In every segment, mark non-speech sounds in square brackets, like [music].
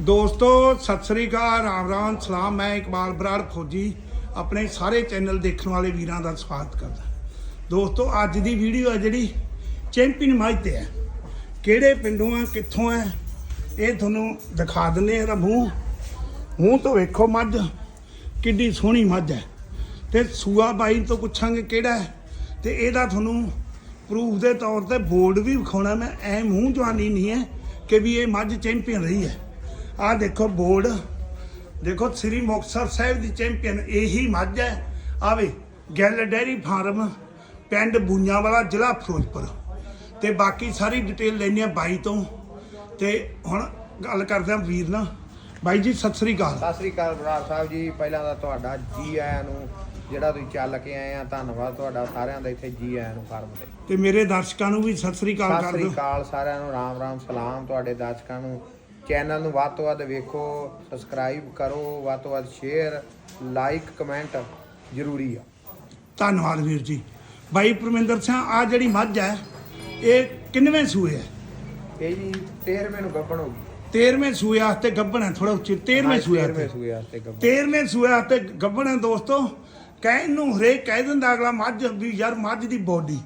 ਦੋਸਤੋ, ਸਤਿ ਸ੍ਰੀ ਅਕਾਲ, ਰਾਮ ਰਾਮ, ਸਲਾਮ। ਮੈਂ ਇਕਬਾਲ ਬਰਾੜ ਫੌਜੀ, ਆਪਣੇ ਸਾਰੇ ਚੈਨਲ ਦੇਖਣ ਵਾਲੇ ਵੀਰਾਂ ਦਾ ਸਵਾਗਤ ਕਰਦਾ। ਦੋਸਤੋ, ਅੱਜ ਦੀ ਵੀਡੀਓ ਹੈ ਜਿਹੜੀ ਚੈਂਪੀਅਨ ਮੱਝ ਤੇ ਹੈ। ਕਿਹੜੇ ਪਿੰਡੋਂ ਆ ਕਿੱਥੋਂ ਹੈ, ਇਹ ਤੁਹਾਨੂੰ ਦਿਖਾ ਦਿੰਦੇ ਆ ਇਹਦਾ ਮੂੰਹ। ਮੂੰਹ ਤੋਂ ਵੇਖੋ ਮੱਝ, ਕਿੱਡੀ ਸੋਹਣੀ ਮੱਝ ਹੈ। ਤੇ ਸੂਆ ਬਾਈ ਤੋਂ ਪੁੱਛਾਂਗੇ ਕਿਹੜਾ ਹੈ, ਤੇ ਇਹਦਾ ਤੁਹਾਨੂੰ ਪ੍ਰੂਫ ਦੇ ਤੌਰ ਤੇ ਬੋਰਡ ਵੀ ਵਿਖਾਉਣਾ ਮੈਂ ਐ ਮੂੰਹ ਜਵਾਨੀ ਨਹੀਂ ਹੈ ਕਿ ਵੀ ਇਹ ਮੱਝ ਚੈਂਪੀਅਨ ਰਹੀ ਹੈ। ਆਹ ਦੇਖੋ ਬੋਰਡ। ਦੇਖੋ ਸ੍ਰੀ ਮੁਕਤਸਰ ਸਾਹਿਬ ਦੀ ਚੈਂਪੀਅਨ ਇਹੀ ਮੱਝ ਹੈ। ਆਵੇ ਗੱਲ ਡੈਰੀ ਫਾਰਮ ਪਿੰਡ ਬੂਈਆਂ ਵਾਲਾ ਜ਼ਿਲ੍ਹਾ ਫਿਰੋਜ਼ਪੁਰ। ਤੇ ਬਾਕੀ ਸਾਰੀ ਡਿਟੇਲ ਲੈਣੀ ਆ ਬਾਈ ਤੋਂ। ਤੇ ਹੁਣ ਗੱਲ ਕਰਦੇ ਆ ਵੀਰ ਨਾਲ। ਬਾਈ ਜੀ ਸਤਿ ਸ੍ਰੀ ਅਕਾਲ। ਸਤਿ ਸ੍ਰੀ ਅਕਾਲ ਬਰਾੜ ਸਾਹਿਬ ਜੀ। ਪਹਿਲਾਂ ਤਾਂ ਤੁਹਾਡਾ ਜੀ ਆਇਆਂ ਨੂੰ ਜਿਹੜਾ ਤੁਸੀਂ ਚੱਲ ਕੇ ਆਏ ਆ ਧੰਨਵਾਦ ਤੁਹਾਡਾ ਸਾਰਿਆਂ ਦਾ ਇੱਥੇ ਜੀ ਆਇਆਂ ਨੂੰ ਫਾਰਮ ਤੇ। ਤੇ ਮੇਰੇ ਦਰਸ਼ਕਾਂ ਨੂੰ ਵੀ ਸਤਿ ਸ੍ਰੀ ਅਕਾਲ ਸਤਿ ਕਰ ਸ੍ਰੀ ਦਿਓ। ਅਕਾਲ ਸਾਰਿਆਂ ਨੂੰ। ਰਾਮ ਰਾਮ ਸਲਾਮ ਤੁਹਾਡੇ ਦਰਸ਼ਕਾਂ ਨੂੰ। ਚੈਨਲ ਨੂੰ ਵੱਧ ਤੋਂ ਵੱਧ ਵੇਖੋ ਸਬਸਕ੍ਰਾਈਬ ਕਰੋ ਵੱਧ ਤੋਂ ਵੱਧ ਸ਼ੇਅਰ ਲਾਈਕ ਕਮੈਂਟ ਜ਼ਰੂਰੀ ਆ। ਧੰਨਵਾਦ ਵੀਰ ਜੀ। ਬਾਈ ਪਰਮਿੰਦਰ ਸਿੰਘ ਆ ਜਿਹੜੀ ਮੱਝ ਹੈ ਇਹ ਕਿੰਨਵੇਂ ਸੂਏ ਹੈ? ਇਹ ਜੀ 13ਵੇਂ ਨੂੰ ਗੱਭਣ ਹੋ ਗਈ। 13ਵੇਂ ਸੂਏ ਵਾਸਤੇ ਗੱਭਣ ਹੈ ਥੋੜਾ ਉੱਚੀ 13ਵੇਂ ਸੂਏ 13ਵੇਂ ਵਾਸਤੇ। ਸੂਏ ਵਾਸਤੇ ਗੱਭਣ। 13ਵੇਂ ਸੂਏ ਵਾਸਤੇ ਗੱਭਣ ਹੈ ਦੋਸਤੋ। ਕਹਿਣ ਨੂੰ ਹਰੇਕ ਕਹਿ ਦਿੰਦਾ ਅਗਲਾ ਮੱਝ ਵੀ ਯਾਰ ਮੱਝ ਦੀ ਬੋਡੀ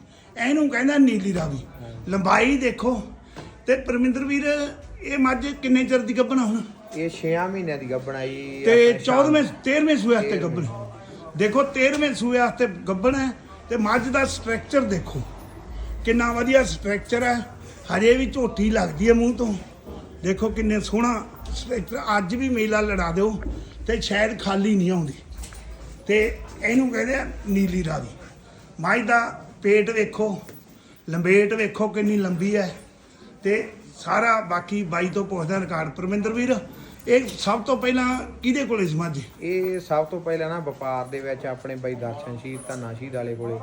ਇਹਨੂੰ ਕਹਿੰਦਾ ਨੀਲੀ ਰਾਵੀ। ਲੰਬਾਈ ਦੇਖੋ। ਤੇ ਪਰਮਿੰਦਰ ਵੀਰ ਇਹ ਮੱਝ ਕਿੰਨੇ ਚਿਰ ਦੀ ਗੱਭਣ ਆ ਹੁਣ? ਇਹ 6 ਮਹੀਨਿਆਂ ਦੀ ਗੱਭਣ ਆਈ ਤੇ ਆਪਣੇ ਸ਼ਾਮ- 14ਵੇਂ 13ਵੇਂ ਸੂਏ ਵਾਸਤੇ ਗੱਭਣ। ਦੇਖੋ 13ਵੇਂ ਸੂਏ ਵਾਸਤੇ ਗੱਭਣ ਹੈ ਤੇ ਮੱਝ ਦਾ ਸਟਰਕਚਰ ਦੇਖੋ। ਕਿੰਨਾ ਵਧੀਆ ਸਟਰਕਚਰ ਹੈ। ਹਜੇ ਵੀ ਝੋਟੀ ਲੱਗਦੀ ਹੈ ਮੂੰਹ ਤੋਂ। ਦੇਖੋ ਕਿੰਨੇ ਸੋਹਣਾ ਸਟਰਕਚਰ। ਅੱਜ ਵੀ ਮੇਲਾ ਲੜਾ ਦਿਓ ਤੇ ਸ਼ਾਇਦ ਖਾਲੀ ਨਹੀਂ ਆਉਂਦੀ। ਤੇ ਇਹਨੂੰ ਕਹਿੰਦੇ ਆ ਨੀਲੀ ਰਾਵੀ। ਮੱਝ ਦਾ ਪੇਟ ਵੇਖੋ ਲੰਬੇਟ ਵੇਖੋ ਕਿੰਨੀ ਲੰਬੀ ਹੈ। ਤੇ ਸਾਰਾ ਬਾਕੀ ਬਾਈ ਤੋਂ ਪੁੱਛਦਾ ਰਿਕਾਰਡ ਪਰਮਿੰਦਰ ਵੀਰ। ਇਹ ਸਭ ਤੋਂ ਪਹਿਲਾਂ ਕਿਹਦੇ ਕੋਲੇ ਸੀ ਮੱਝ? ਇਹ ਸਭ ਤੋਂ ਪਹਿਲਾਂ ਨਾ ਵਪਾਰ ਦੇ ਵਿੱਚ ਆਪਣੇ ਬਾਈ ਦਰਸ਼ਨ ਸ਼ੀਰ ਧੰਨਾ ਸ਼ੀਰ ਵਾਲੇ ਕੋਲੇ।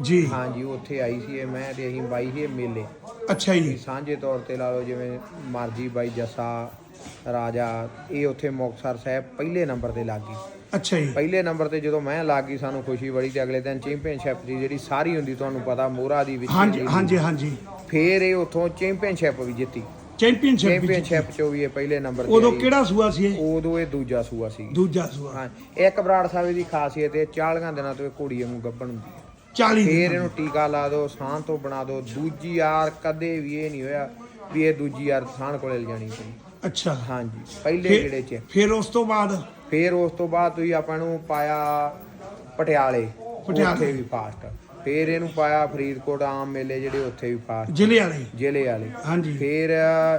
ਜੀ। ਹਾਂਜੀ ਉੱਥੇ ਆਈ ਸੀ ਇਹ ਮੈਂ ਤੇ ਅਸੀਂ ਬਾਈ ਸੀ ਇਹ ਮੇਲੇ। ਅੱਛਾ ਜੀ। ਸਾਂਝੇ ਤੌਰ ਤੇ ਲਾ ਲਓ ਜਿਵੇਂ ਮਰਜ਼ੀ ਬਾਈ ਜੱਸਾ ਰਾਜਾ ਇਹ ਉੱਥੇ ਮੁਕਤਸਰ ਸਾਹਿਬ ਪਹਿਲੇ ਨੰਬਰ ਤੇ ਲੱਗ ਗਈ। ਅੱਛਾ ਜੀ। ਪਹਿਲੇ ਨੰਬਰ ਤੇ ਜਦੋਂ ਮੈਂ ਲੱਗ ਗਈ ਸਾਨੂੰ ਖੁਸ਼ੀ ਬੜੀ ਤੇ ਅਗਲੇ ਦਿਨ ਚੈਂਪੀਅਨਸ਼ਿਪ ਦੀ ਜਿਹੜੀ ਸਾਰੀ ਹੁੰਦੀ ਤੁਹਾਨੂੰ ਪਤਾ ਮੋਹਰਾ ਦੀ ਵਿੱਚ ਹਾਂਜੀ। ਹਾਂਜੀ ਹਾਂਜੀ। ਫੇਰ ਇਹ ਉੱਥੋਂ ਚੈਂਪੀਅਨਸ਼ਿਪ ਵੀ ਜਿੱਤੀ। ਚੈਂਪੀਅਨਸ਼ਿਪ ਵਿੱਚ ਚੈਂਪੀਅਨਸ਼ਿਪ ਚੋਂ ਵੀ ਇਹ ਪਹਿਲੇ ਨੰਬਰ ਤੇ ਉਦੋਂ ਆਈ। ਕਿਹੜਾ ਸੂਆ ਸੀ ਇਹ? ਉਦੋਂ ਇਹ ਦੂਜਾ ਸੂਆ ਸੀ। ਦੂਜਾ ਸੂਆ। ਹਾਂ ਇੱਕ ਬਰਾੜ ਸਾਹਿਬ ਦੀ ਖਾਸੀਅਤ ਇਹ 40 ਦਿਨਾਂ ਤੋਂ ਇਹ ਘੋੜੀ ਵਾਂਗੂ ਗੱਭਣ ਹੁੰਦੀ ਹੈ। 40 ਫੇਰ ਦਿਨ ਇਹਨੂੰ ਟੀਕਾ ਲਾ ਦਿਓ ਸਾਹ ਤੋਂ ਬਣਾ ਦਿਓ। ਦੂਜੀ ਯਾਰ ਕਦੇ ਵੀ ਇਹ ਨਹੀਂ ਹੋਇਆ ਵੀ ਇਹ ਦੂਜੀ ਯਾਰ ਸਾਹ ਕੋਲੇ ਲਿਜਾਣੀ ਪਈ ਅੱਛਾ। ਹਾਂਜੀ ਪਹਿਲੇ ਜਿਹੜੇ ਚ। ਫਿਰ ਉਸ ਤੋਂ ਬਾਅਦ? ਫੇਰ ਉਸ ਤੋਂ ਬਾਅਦ ਤੁਸੀਂ ਆਪਾਂ ਨੂੰ ਪਾਇਆ ਪਟਿਆਲੇ। ਪਟਿਆਲੇ। ਉੱਥੇ ਵੀ ਫਾਸਟ ਫੇਰ ਇਹਨੂੰ ਪਾਇਆ ਫਰੀਦਕੋਟ ਆਮ ਮੇਲੇ ਜਿਹੜੇ ਉੱਥੇ ਵੀ ਫਾਸਟ ਜ਼ਿਲ੍ਹੇ ਵਾਲੇ? ਜ਼ਿਲ੍ਹੇ ਵਾਲੇ। ਹਾਂਜੀ। ਫੇਰ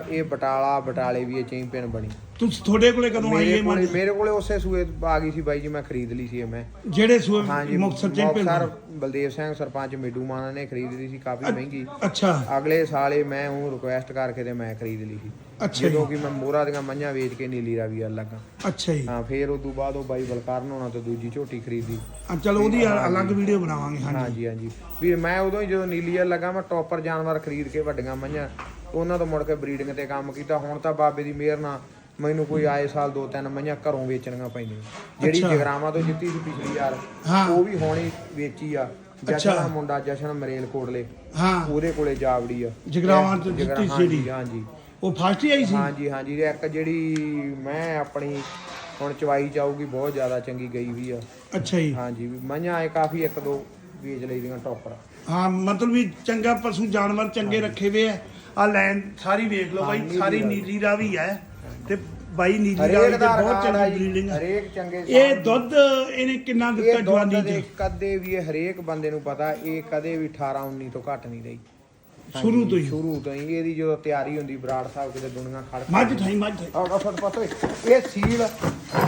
ਇਹ ਬਟਾਲਾ ਬਟਾਲੇ ਵੀ ਇਹ ਚੈਂਪੀਅਨ ਬਣੀ। ਤੁਸੀਂ ਤੁਹਾਡੇ ਕੋਲੇ ਕਦੋਂ ਆਈ ਇਹ ਮੱਝ ਮੇਰੇ ਕੋਲੇ ਉਸੇ ਸੂਏ ਆ ਗਈ ਸੀ ਬਾਈ ਜੀ ਮੈਂ ਖਰੀਦ ਲਈ ਸੀ ਇਹ ਮੈਂ। ਜਿਹੜੇ ਸੂਏ ਮੁਕਤਸਰ ਚੈਂਪੀਅਨ ਮੁਕਤਸਰ ਬਲਦੇਵ ਸਿੰਘ ਸਰਪੰਚ ਮਿੱਡੂ ਮਾਨਾ ਨੇ ਖਰੀਦ ਲਈ ਸੀ ਕਾਫੀ ਮਹਿੰਗੀ। ਅੱਛਾ। ਅਗਲੇ ਸਾਲੇ ਮੈਂ ਉਹ ਰਿਕੁਐਸਟ ਕਰਕੇ ਤੇ ਮੈਂ ਖਰੀਦ ਲਈ ਸੀ। ਅੱਛਾ ਜਦੋਂ ਜੀ। ਕਿ ਮੈਂ ਮੋਹਰਾ ਦੀਆਂ ਮੰਝਾਂ ਵੇਚ ਕੇ ਨੀਲੀ ਰਾਵੀ ਵੱਲ ਲੱਗਾ। ਅੱਛਾ ਜੀ। ਹਾਂ ਫੇਰ ਉਸ ਤੋਂ ਬਾਅਦ ਉਹ ਬਾਈ ਬਲਕਾਰਨ ਹੋਣਾ ਤੇ ਦੂਜੀ ਝੋਟੀ ਖਰੀਦੀ। ਆ ਚਲੋ ਉਹਦੀ ਅ- ਅਲੱਗ ਵੀਡੀਓ ਬਣਾਵਾਂਗੇ ਹਾਂਜੀ। ਹਾਂਜੀ ਹਾਂਜੀ। ਵੀ ਮੈਂ ਉਦੋਂ ਹੀ ਜਦੋਂ ਨੀਲੀ ਵੱਲ ਲੱਗਾ ਮੈਂ ਟੌਪਰ ਜਾਨਵਰ ਖਰੀਦ ਕੇ ਵੱਡੀਆਂ ਮੰਝਾਂ ਉਹਨਾਂ ਤੋਂ ਮੁੜ ਕੇ ਬਰੀਡਿੰਗ ਤੇ ਕੰਮ ਕੀਤਾ। ਹੁਣ ਤਾਂ ਬਾਬੇ ਦੀ ਮਿਹਰ ਨਾਲ ਮੈਨੂੰ ਕੋਈ ਆਏ ਸਾਲ ਦੋ ਤਿੰਨ ਮੰਝਾਂ ਘਰੋਂ ਵੇਚਣੀਆਂ ਪੈਂਦੀਆਂ। ਜਿਹੜੀ। ਜਗਰਾਵਾਂ ਤੋਂ ਜਿੱਤੀ ਸੀ ਪਿਛਲੀ ਯਾਰ ਹਾਂ। ਉਹ ਵੀ ਹੋਣੀ ਵੇਚੀ ਆ। ਜਸ਼ਨ ਦਾ ਮੁੰਡਾ ਜਸ਼ਨ ਮਰੇਲ ਕੋਟਲੇ। ਹਾਂ। ਉਹਦੇ ਕੋਲੇ ਜਾਵੜੀ ਆ। ਜਗਰਾਵਾਂ ਤੋਂ ਜਿੱਤੀ ਜਿਹੜੀ। ਹਾਂਜੀ। ਉਹ ਫਾਸਟ ਹੀ ਆਈ ਸੀ? ਹਾਂਜੀ ਹਾਂਜੀ ਇੱਕ ਜਿਹੜੀ ਮੈਂ ਆਪਣੀ ਹੁਣ ਚਵਾਈ ਚਾਊਗੀ ਬਹੁਤ ਜ਼ਿਆਦਾ ਚੰਗੀ ਗਈ ਵੀ ਆ। ਅੱਛਾ ਜੀ। ਹਾਂਜੀ ਵੀ ਮਈਆਂ ਆਏ ਕਾਫੀ ਇੱਕ ਦੋ ਵੇਚ ਲਈਆਂ ਟੌਪਰ। ਹਾਂ ਮਤਲਬ ਵੀ ਚੰਗਾ ਪਸ਼ੂ ਜਾਨਵਰ ਚੰਗੇ ਰੱਖੇ ਵੇ ਆ। ਆ ਲੈਣ ਸਾਰੀ ਵੇਖ ਲਓ ਬਾਈ ਸਾਰੀ। ਨੀਲੀ ਰਾਵੀ ਹੈ ਤੇ ਬਾਈ ਨੀਲੀ ਦਾ ਬਹੁਤ ਰਿਕਾਰਡ ਆ ਚੰਗੀ ਬਰੀਡਿੰਗ ਹਰੇਕ ਚੰਗੇ ਇਹ ਦੁੱਧ ਇਹਨੇ ਕਿੰਨਾ ਦਿੱਤਾ ਜਵਾਨੀ ਦੇ ਕਦੇ ਵੀ ਇਹ ਹਰੇਕ ਬੰਦੇ ਨੂੰ ਪਤਾ ਇਹ ਕਦੇ ਵੀ 18 19 ਤੋਂ ਘੱਟ ਨਹੀਂ ਰਹੀ। ਸ਼ੁਰੂ ਤੋਂ ਹੀ। ਸ਼ੁਰੂ ਤੋਂ ਹੀ। ਇਹਦੀ ਜਦੋਂ ਤਿਆਰੀ ਹੁੰਦੀ ਬਰਾੜ ਸਾਹਿਬ ਕਿਤੇ ਦੁਨੀਆ ਖੜ ਮੱਝ ਠਾਈ ਮੱਝ ਠਾਈ। ਆਹ ਫਟ ਪਤ ਇਹ ਸੀਲ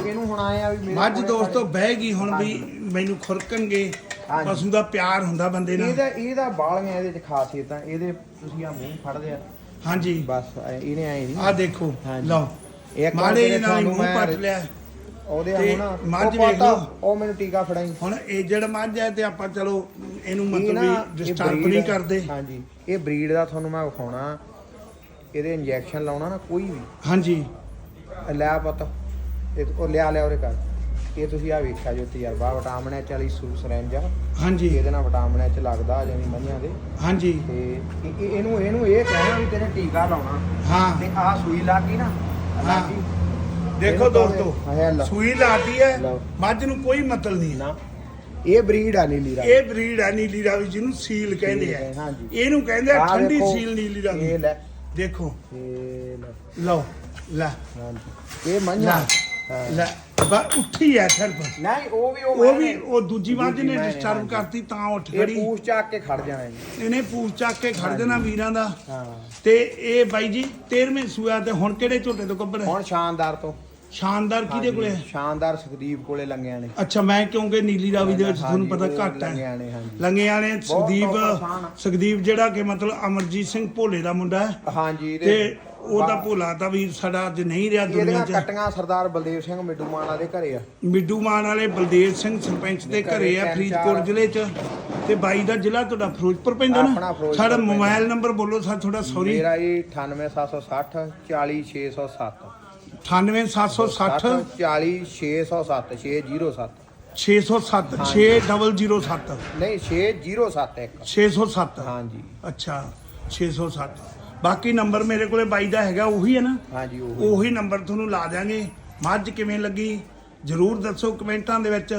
ਇਹਨੂੰ ਹੁਣ ਆਏ ਆ ਵੀ ਮੇਰੇ ਮੱਝ ਕੋਲੇ ਦੋਸਤੋ ਬਹਿ ਗਈ ਹੁਣ ਵੀ ਮੈਨੂੰ ਖੁਰਕਣਗੇ। ਹਾਂਜੀ। ਪਸ਼ੂ ਦਾ ਪਿਆਰ ਹੁੰਦਾ ਬੰਦੇ ਨਾਲ। ਇਹਦਾ ਇਹਦਾ ਬਾਲੀਆਂ ਇਹਦੇ ਚ ਖਾਸੀਅਤਾਂ ਇਹਦੇ ਤੁਸੀਂ ਆ ਮੂੰਹ ਫੜਦੇ ਆ। ਹਾਂਜੀ। ਬਸ ਐ- ਇਹਨੇ ਆਏ ਨਹੀਂ ਆ ਦੇਖੋ ਹਾਂਜੀ। ਲਓ। ਇੱਕ ਮਾੜੇ ਵਾਰ ਨਾਲ ਹੀ ਤੁਹਾਨੂੰ ਮੂੰਹ ਮੈਂ- ਪੱਟ ਲਿਆ। ਉਹਦੇ ਤੇ ਹੁਣ ਮੱਝ ਉਹ ਵੇਖ ਪਤਾ, ਲਓ। ਉਹ ਮੈਨੂੰ ਟੀਕਾ ਫੜਾਈ। ਹੁਣ ਏਜੜ ਮੱਝ ਹੈ ਤੇ ਆਪਾਂ ਚਲੋ ਇਹਨੂੰ ਇਹ ਮਤਲਬ ਨਾ, ਵੀ ਇਹ ਡਿਸਟਰਬ breed- ਨਹੀਂ ਕਰਦੇ। ਹਾਂਜੀ ਇਹ ਬਰੀਡ ਦਾ ਤੁਹਾਨੂੰ ਮੈਂ ਵਿਖਾਉਣਾ। ਇਹਦੇ ਇੰਜੈਕਸ਼ਨ ਲਾਉਣਾ ਨਾ ਕੋਈ ਵੀ। ਹਾਂਜੀ। ਇਹ ਲੈ ਪੁੱਤ। ਇਹ ਉਹ ਲਿਆ ਲਿਆ ਉਹਦੇ ਕਰ ਇਹ ਤੁਸੀਂ ਆ ਵੇਖਿਆ ਜੋ ਤਜਰਬਾ ਵਿਟਾਮਿਨ ਐਚ ਵਾਲੀ ਸੂ ਸਰੰਜ ਆ। ਹਾਂਜੀ। ਇਹਦੇ ਨਾਲ ਵਿਟਾਮਿਨ ਐਚ ਲੱਗਦਾ ਜਿਵੇਂ ਮਈਆਂ ਦੇ। ਹਾਂਜੀ। ਤੇ ਇਹ- ਇਹ- ਇਹਨੂੰ ਇਹਨੂੰ ਇਹ ਕਹਿਣਾ ਵੀ ਤੇਰੇ ਟੀਕਾ ਲਾਉਣਾ। ਹਾਂ। ਤੇ ਆ ਸੂਈ ਲੱਗ ਗਈ ਨਾ। ਹਾਂ। ਦੇਖੋ ਦੋਸਤੋ। ਸੂਈ ਲਾਤੀ ਹੈ। ਮੱਝ ਨੂੰ ਕੋਈ ਮਤਲ ਨਹੀਂ ਹੈ। ਨਾ ਇਹ ਬਰੀਡ ਆ ਨੀਲੀ ਰਾਵੀ ਇਹ ਬਰੀਡ ਹੈ ਨੀਲੀ ਰਾਵੀ ਜਿਹਨੂੰ ਸੀਲ ਕਹਿੰਦੇ ਆ। ਇਹਨੂੰ ਕਹਿੰਦੇ ਆ ਠੰਡੀ ਦੇਖੋ, ਸੀਲ ਨੀਲੀ ਇਹ ਰਾਵੀ ਲੈ। ਦੇਖੋ। ਇਹ ਲੈ। ਲਓ ਲੈ। ਇਹ ਮੰਝਾ। ਲੈ ਬਾ ਉੱਠੀ ਹੈ ਸਿਰਫ। ਨਹੀਂ ਉਹ ਵੀ ਉਹ ਵੀ। ਉਹ ਦੂਜੀ ਮੱਝ ਦੂਜੀ ਨੇ ਮੈਂ ਨੇ, ਡਿਸਟਰਬ। ਕਰਤੀ ਤਾਂ ਉੱਠ ਇਹ ਖੜੀ। ਪੂਛ ਚੱਕ ਕੇ ਖੜ ਜਾਣਾ ਇਹਨੇ। ਪੂਛ ਚੱਕ ਕੇ ਖੜ ਦੇਣਾ ਵੀਰਾਂ ਦਾ। ਹਾਂ। ਤੇ ਇਹ ਬਾਈ ਜੀ 13ਵੇਂ ਸੂਆ ਤੇ ਹੁਣ ਕਿਹੜੇ ਝੋਟੇ ਤੋਂ ਕੱਢਣਾ ਹੁਣ ਸ਼ਾਨਦਾਰ ਤੋਂ। ਸ਼ਾਨਦਾਰ ਕਿਹਦੇ ਕੋਲੇ ਹੈ? ਸ਼ਾਨਦਾਰ ਸੁਖਦੀਪ ਕੋਲੇ ਲੰਗਿਆਂ ਨੇ ਅੱਛਾ ਮੈਂ ਕਿਉਂਕਿ ਨੀਲੀ ਰਾਵੀ ਦੇ ਵਿੱਚ ਤੁਹਾਨੂੰ ਪਤਾ ਉਹ ਘੱਟ ਹੈ ਲੰਗਿਆਂ ਨੇ, ਹਾਂਜੀ। ਲੰਗਿਆਂ ਨੇ ਸੁਖਦੀਪ ਆ। ਸੁਖਦੀਪ ਜਿਹੜਾ ਕਿ ਮਤਲਬ ਅਮਰਜੀਤ ਸਿੰਘ ਭੋਲੇ ਦਾ ਮੁੰਡਾ ਹੈ ਹਾਂਜੀ ਤੇ ਉਹਦਾ ਭੋਲਾ ਦਾ ਵੀ ਸਾਡਾ ਅੱਜ ਨਹੀਂ ਰਿਹਾ ਦੁਨੀਆ ਇਹਦੀਆਂ 'ਚ ਕਟੀਆਂ ਸਰਦਾਰ ਬਲਦੇਵ ਸਿੰਘ ਮਿੱਡੂ ਮਾਨਾ ਦੇ ਘਰੇ ਆ ਮਿੱਡੂ ਮਾਨ ਵਾਲੇ ਬਲਦੇਵ ਸਿੰਘ ਸਰਪੰਚ ਦੇ ਘਰੇ ਆ ਫਰੀਦਕੋਟ। ਜ਼ਿਲ੍ਹੇ 'ਚ ਤੇ ਬਾਈ ਦਾ ਜ਼ਿਲ੍ਹਾ ਤੁਹਾਡਾ ਫਿਰੋਜ਼ਪੁਰ ਪੈਂਦਾ ਆਪਣਾ ਨਾ ਫਿਰੋਜ਼ਪੁਰ ਸਾਡਾ ਪੈਂਦਾ। ਮੋਬਾਈਲ ਨੰਬਰ ਬੋਲੋ ਸਰ ਥੋੜਾ ਸੌਰੀ ਮੇਰਾ ਜੀ 98760 40607 98760 40607 607 607 6007 ਨਹੀਂ 607 ਇੱਕ। 607 ਹਾਂਜੀ। ਅੱਛਾ 607 ਬਾਕੀ ਨੰਬਰ ਮੇਰੇ ਕੋਲੇ ਬਾਈ ਦਾ ਹੈਗਾ ਉਹੀ ਹੈ ਨਾ? ਹਾਂਜੀ ਉਹ। ਉਹੀ ਨੰਬਰ ਤੁਹਾਨੂੰ ਲਾ ਦਿਆਂਗੇ। ਮੱਝ ਕਿਵੇਂ ਲੱਗੀ? ਜਰੂਰ ਦੱਸੋ ਕਮੈਂਟਾਂ ਦੇ ਵਿੱਚ।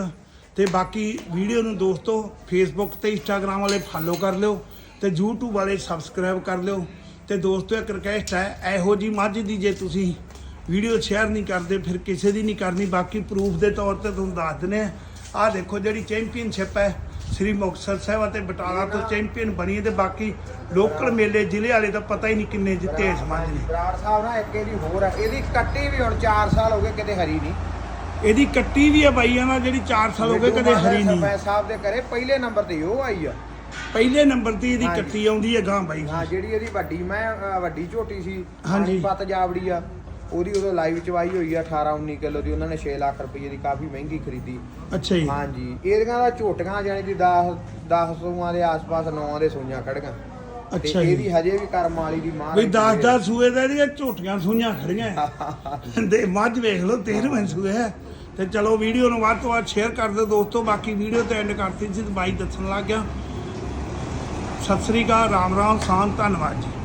ਤੇ ਬਾਕੀ ਵੀਡੀਓ ਨੂੰ ਦੋਸਤੋ ਫੇਸਬੁੱਕ ਤੇ ਇੰਸਟਾਗ੍ਰam ਵਾਲੇ ਫਾਲੋ ਕਰ ਲਿਓ ਤੇ YouTube ਵਾਲੇ ਸਬਸਕ੍ਰਾਈਬ ਕਰ ਲਿਓ। ਤੇ ਦੋਸਤੋ ਇੱਕ ਰਿਕਵੈਸਟ ਹੈ ਇਹੋ ਜੀ ਮੱਝ ਦੀ ਜੇ ਤੁਸੀਂ ਵੀਡੀਓ ਸ਼ੇਅਰ ਨਹੀਂ ਕਰਦੇ ਫਿਰ ਕਿਸੇ ਦੀ ਨਹੀਂ ਕਰਨੀ ਬਾਕੀ ਪ੍ਰੂਫ ਦੇ ਤੌਰ ਤੇ ਤੁਹਾਨੂੰ ਦੱਸ ਦਿੰਦੇ ਆ ਆਹ ਦੇਖੋ ਜਿਹੜੀ ਚੈਂਪੀਅਨਸ਼ਿਪ ਹੈ ਸ੍ਰੀ ਮੁਕਤਸਰ ਸਾਹਿਬ ਅਤੇ ਬਟਾਲਾ ਤੋਂ ਚੈਂਪੀਅਨ ਬਣੀ ਹੈ ਤੇ ਬਾਕੀ ਲੋਕਲ ਮੇਲੇ ਜ਼ਿਲ੍ਹੇ ਵਾਲੇ ਤਾਂ ਪਤਾ ਹੀ ਨਹੀਂ ਕਿੰਨੇ ਜਿੱਤੇ ਇਸ ਮੱਝ ਨੇ। ਬਰਾੜ ਸਾਹਿਬ ਨਾ ਇੱਕ ਇਹਦੀ ਹੋਰ ਆ ਇਹਦੀ ਕੱਟੀ ਵੀ ਹੁਣ 4 ਸਾਲ ਹੋ ਗਏ ਕਿਤੇ ਹਰੀ ਨਹੀਂ। ਇਹਦੀ ਕੱਟੀ ਵੀ ਹੈ ਬਾਈਆਂ ਨਾਲ ਜਿਹੜੀ 4 ਸਾਲ ਹੋ ਗਏ ਕਦੇ ਹਰੀ ਨਹੀਂ। ਸਰਪੰਚ ਸਾਹਿਬ ਦੇ ਘਰੇ ਪਹਿਲੇ ਨੰਬਰ ਤੇ ਉਹ ਆਈ ਆ। ਪਹਿਲੇ ਨੰਬਰ ਤੇ ਇਹਦੀ। ਕੱਟੀ ਆਉਂਦੀ ਹੈ ਗਾਂ ਬਾਈ। ਹਾਂ ਜਿਹੜੀ ਇਹਦੀ ਵੱਡੀ ਮੈਂ ਵੱਡੀ ਝੋਟੀ ਸੀ ਹਾਂਜੀ। ਪਤ ਜਾਵੜੀ ਆ। ਉਹਦੀ ਉਦੋਂ ਲਾਈਵ ਚਵਾਈ ਹੋਈ ਆ 18 19 ਕਿਲੋ ਦੀ ਉਹਨਾਂ ਨੇ 6 ਲੱਖ ਰੁਪਏ ਦੀ ਕਾਫੀ ਮਹਿੰਗੀ ਖਰੀਦੀ। ਅੱਛਾ ਜੀ। ਹਾਂਜੀ ਇਹਦੀਆਂ ਦਾ ਝੋਟੀਆਂ ਜਾਨੀ ਦੀ 10 10 ਸੂਆਂ ਦੇ ਆਸ-ਪਾਸ 9 ਦੇ ਸੂਈਆਂ ਤੇ ਅੱਛਾ ਜੀ। ਇਹਦੀ ਹਜੇ ਵੀ ਕਰਮ ਵਾਲੀ ਦੀ ਮਾਂ ਬਈ 10 10 ਸੂਏ ਦਾ ਇਹਦੀਆਂ ਝੋਟੀਆਂ ਸੂਈਆਂ ਖੜੀਆਂ। [laughs] ਤੇ ਮੱਝ ਵੇਖ ਲਓ 13ਵੇਂ ਸੂਏ ਹੈ। ਤੇ ਚਲੋ ਵੀਡੀਓ ਨੂੰ ਵੱਧ ਤੋਂ ਵੱਧ ਸ਼ੇਅਰ ਕਰ ਦਿਓ ਦੋਸਤੋ ਬਾਕੀ ਵੀਡੀਓ ਤੇ ਐਂਡ ਕਰਤੀ ਸੀ ਬਾਈ ਦੱਸਣ ਲੱਗ ਗਿਆ। ਸਤਿ ਸ੍ਰੀ ਅਕਾਲ ਰਾਮ ਰਾਮ ਸਾਨ ਧੰਨਵਾਦ ਜੀ।